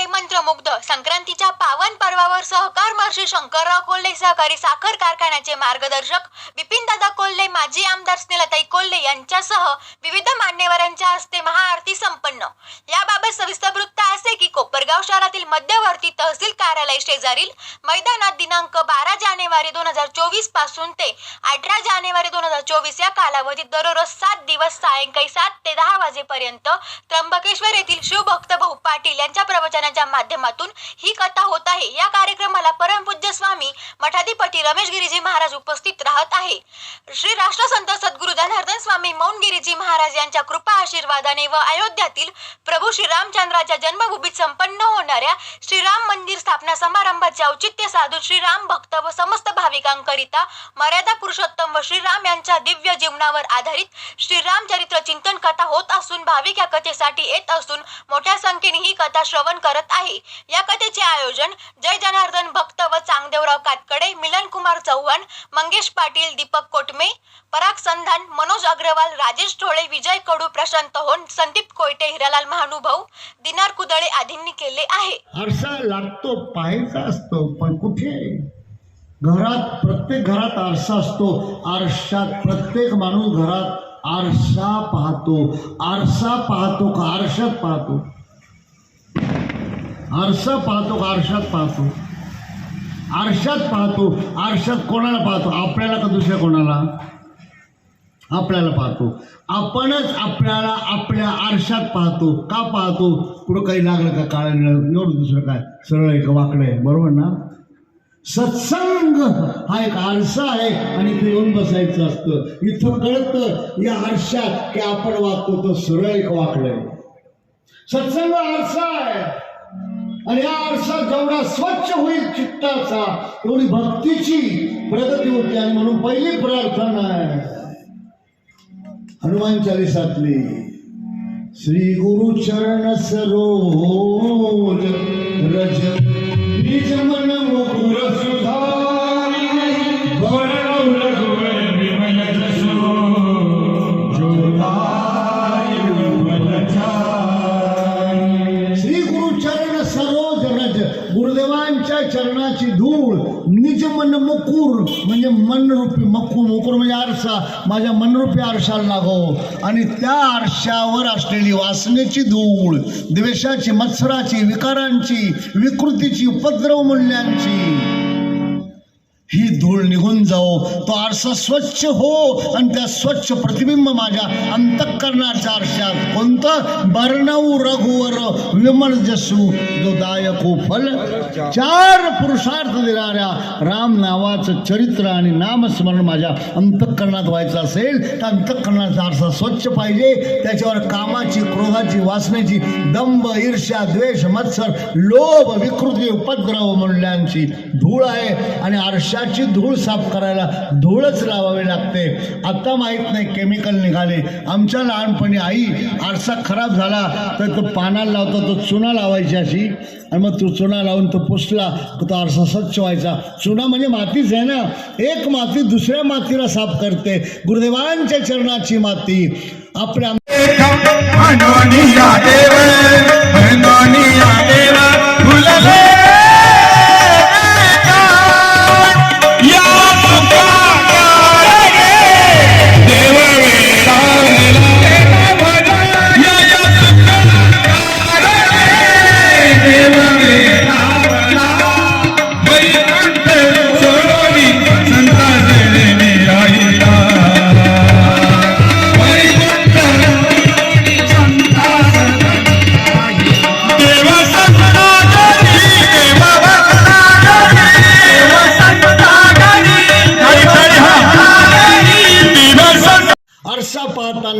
भाविक होत आहे मंत्रमुग्ध संक्रांतीच्या पावन पर्वावर सहकार महर्षी शंकरराव कोल्हे सहकारी साखर कारखान्याचे मार्गदर्शक बिपिन दादा कोल्हे माजी आमदार स्नेलताई कोल्हे यांच्यासह विविध मान्यवरांच्या हस्ते महाआरती संपन्न. याबाबत सविस्तर वृत्त असे की कोपरगाव शहरातील मध्यवर्ती तहसील कार्यालय शेजारील मैदानात दिनांक बारा जानेवारी दोन हजार चोवीसपासून ते अठरा जानेवारी दोन हजार चोवीस या कालावधीत दररोज सात दिवस सायंकाळी सात ते दहा वाजेपर्यंत त्र्यंबकेश्वर येथील शिवभक्त भाऊ पाटील यांच्या प्रवचनाच्या माध्यमातून ही कथा होत आहे. या कार्यक्रमाला परमपूज्य स्वामी मठाधिपती रमेश गिरीजी महाराज उपस्थित राहत आहे. श्री राष्ट्रसंत सद्गुरु धनार्दन स्वामी मौनगिरीजी महाराज यांच्या कृपा आशीर्वादाने व अयोध्यातील प्रभू श्री रामचंद्राच्या जन्मभूमीत संपन्न होणाऱ्या श्रीराम मंदिर स्थापना समारंभाचे औचित्य साधून श्रीराम भक्त व समस्त भाविकांकरिता मर्यादा पुरुषोत्तम व श्रीराम यांच्या दिव्य जीवनावर आधारित श्रीराम चरित्र चिंतन कथा होत असून भाविक या कथेसाठी येत असून मोठ्या संख्येने ही कथा श्रवण करत आहे. या कथेचे आयोजन जय जनार्दन भक्त व चांगदेवराव कातकडे मिलन कुमार चव्हाण मंगेश पाटील दीपक कोटमे पराग संधान मनोज अग्रवाल राजेश ठोळे विजय कडू प्रशांत होन संदीप कोयटे हिरालाल महानुभाऊ दिनार कुदळे आदींनी केले आहे. आरसा लागतो पाहायचा असतो पण कुठे? घरात प्रत्येक घरात आरसा असतो. आरशात प्रत्येक माणूस घरात आरसा पाहतो. आरसा पाहतो का? आरशात पाहतो. आरसा पाहतो का? आरशात पाहतो. आरशात पाहतो. आरशात कोणाला पाहतो? आपल्याला का दुसऱ्या कोणाला? आपल्याला पाहतो. आपणच आपल्याला आपल्या आरशात पाहतो. का पाहतो? कुठं काही लागलं का काळ निळं? एवढं दुसरं काय? सरळ आहे का वाकडं आहे. बरोबर ना? सत्संग हा एक आरसा आहे आणि इथे येऊन बसायचं असतं. इथं कळतं या आरशात की आपण वागतो तो सरळ एक वाकडं आहे. सत्संग आरसा आहे. आणि हा आरसा जेवढा स्वच्छ होईल चित्ताचा तेवढी भक्तीची प्रगती होते. आणि म्हणून पहिली प्रार्थना आहे. हनुमान चालिसातली श्री गुरु चरण सरोज रज निज मन मुकुर मुकुर म्हणजे मनरूपी मकू मुकुर म्हणजे आरसा. माझ्या मनरूपी आरशाला लागो. आणि त्या आरशावर असलेली वासनेची धूळ द्वेषाची मत्सराची विकारांची विकृतीची उपद्रव मूल्यांची ही धूळ निघून जाओ. तो आरसा स्वच्छ हो आणि त्या स्वच्छ प्रतिबिंब माझ्या अंतःकरणाच्या आरशात कोणतं? बर्णव रघुवर विमल जसू जो दायको हो फल चार पुरुषार्थ देणाऱ्या राम नावाचं चरित्र आणि नामस्मरण माझ्या अंतःकरणात व्हायचं असेल तर अंतःकरणाचा आरसा स्वच्छ पाहिजे. त्याच्यावर कामाची क्रोधाची वासनेची दंभ ईर्ष्या द्वेष मत्सर लोभ विकृती उपद्रव मूल्यांची धूळ आहे. आणि आरशा आरशाची धूळ साफ करायला धूळच लावावी लागते. आता माहीत नाही केमिकल निघाले. आमच्या लहानपणी आई आरसा खराब झाला तर तो पानाला लावता तो चुना लावायची अशी. आणि मग तो चुना लावून तो पुसला तर तो आरसा स्वच्छ व्हायचा. चुना म्हणजे मातीच आहे ना. एक माती दुसऱ्या मातीला साफ करते. गुरुदेवांच्या चरणाची माती. आपल्या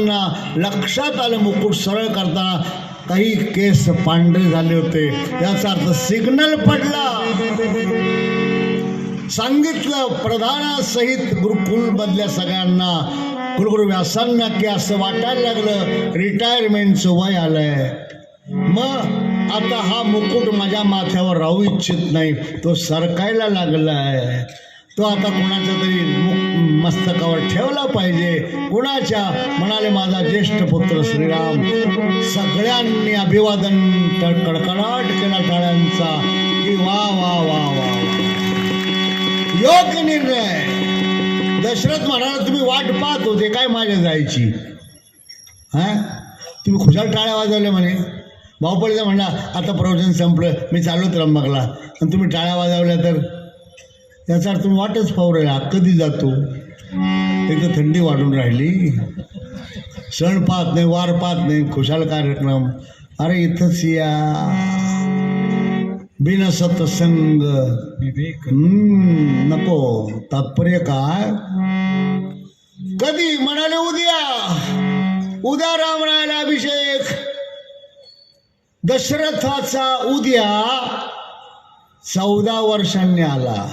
पाहताना लक्षात आलं मुकुट सरळ करताना काही केस पांढरे झाले होते. याचा अर्थ सिग्नल पडला. सांगितलं प्रधानासहित गुरुकुल मधल्या सगळ्यांना कुलगुरु व्यासांना की असं वाटायला लागलं रिटायरमेंटचं वय आलंय. मग आता हा मुकुट माझ्या माथ्यावर राहू इच्छित नाही तो सरकायला लागलाय. तो आता कोणाच्या तरी मस्तकावर ठेवला पाहिजे. कुणाच्या? म्हणाले माझा ज्येष्ठ पुत्र श्रीराम. सगळ्यांनी अभिवादन कडकडाट केला टाळ्यांचा. की वा वा वा वा योग्य निर्णय. दशरथ म्हणाला तुम्ही वाट पाहत होते काय माझ्या जायची? हा? तुम्ही खुशाल टाळ्या वाजवल्या म्हणे. भाऊपळीचा म्हणला आता प्रवचन संपलं मी चालू त्र्यंबकला आणि तुम्ही टाळ्या वाजवल्या तर? याचा अर्थ वाटच पाहू राहिला कधी जातो? एक तर थंडी वाढून राहिली. सण पाहत नाही वार पाहत नाही खुशाल कार्यक्रम. अरे इथंच या. बिनसत संग नको. तात्पर्य काय? कधी म्हणाले उद्या? उद्या राम राहिला अभिषेक. दशरथाचा उद्या चौदा वर्षांनी आला.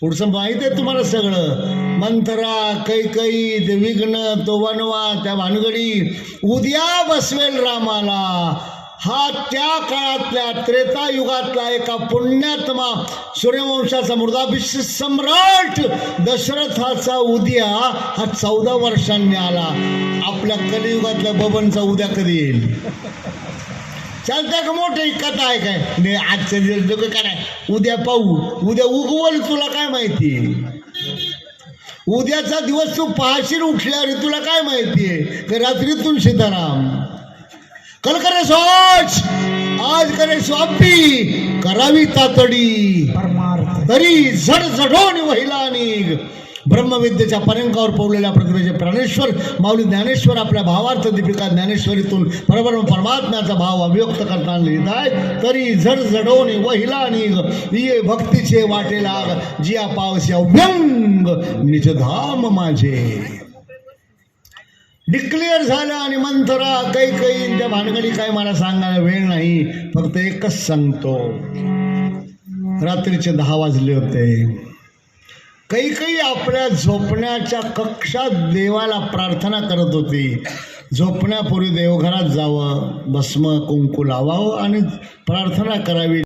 पुढचं माहिती आहे तुम्हाला सगळं. मंथरा कैकई ते विघ्न तो वनवा त्या भानगडी उद्या बसवेल रामाला. हा त्या काळातल्या त्रेतायुगातला एका पुण्यात्मा सूर्यवंशाचा मृदाभिषेक सम्राट दशरथाचा उद्या हा चौदा वर्षांनी आला. आपल्या कलियुगातल्या बबनचा उद्या कधी येईल? चालतंय का मोठं? कथा आहे काय? नाही आजच्या दिवस डोकं काय नाही. उद्या पाहू. उद्या उगवल तुला काय माहिती? उद्याचा दिवस तू पाहशील उठल्यावर तुला काय माहितीये का रात्रीतून सीताराम? कल करे सोच आज करे स्वापी! करावी तातडी! तरी झड झडोन वहिला निघ ब्रह्मविद्येच्या पर्यंकावर पवलेल्या प्रतिभेचे प्राणेश्वर माऊली ज्ञानेश्वर आपल्या भावार्थ दीपिका ज्ञानेश्वरीतून परब्रह्म परमात्म्याचा भाव अभिव्यक्त करताना लिहित आहे तरी झड झडवणे वहिला निघ ये भक्तीचे वाटेला जिया पावसी अव्यंग निजधाम माझे. डिक्लेअर झालं आणि मंथरा काही काही त्या भानगडी काय मला सांगायला वेळ नाही फक्त एकच सांगतो. रात्रीचे दहा वाजले होते. काही काही आपल्या झोपण्याच्या कक्षात देवाला प्रार्थना करत होती. झोपण्यापूर्वी देवघरात जावं भस्म कुंकू लावावं आणि प्रार्थना करावी.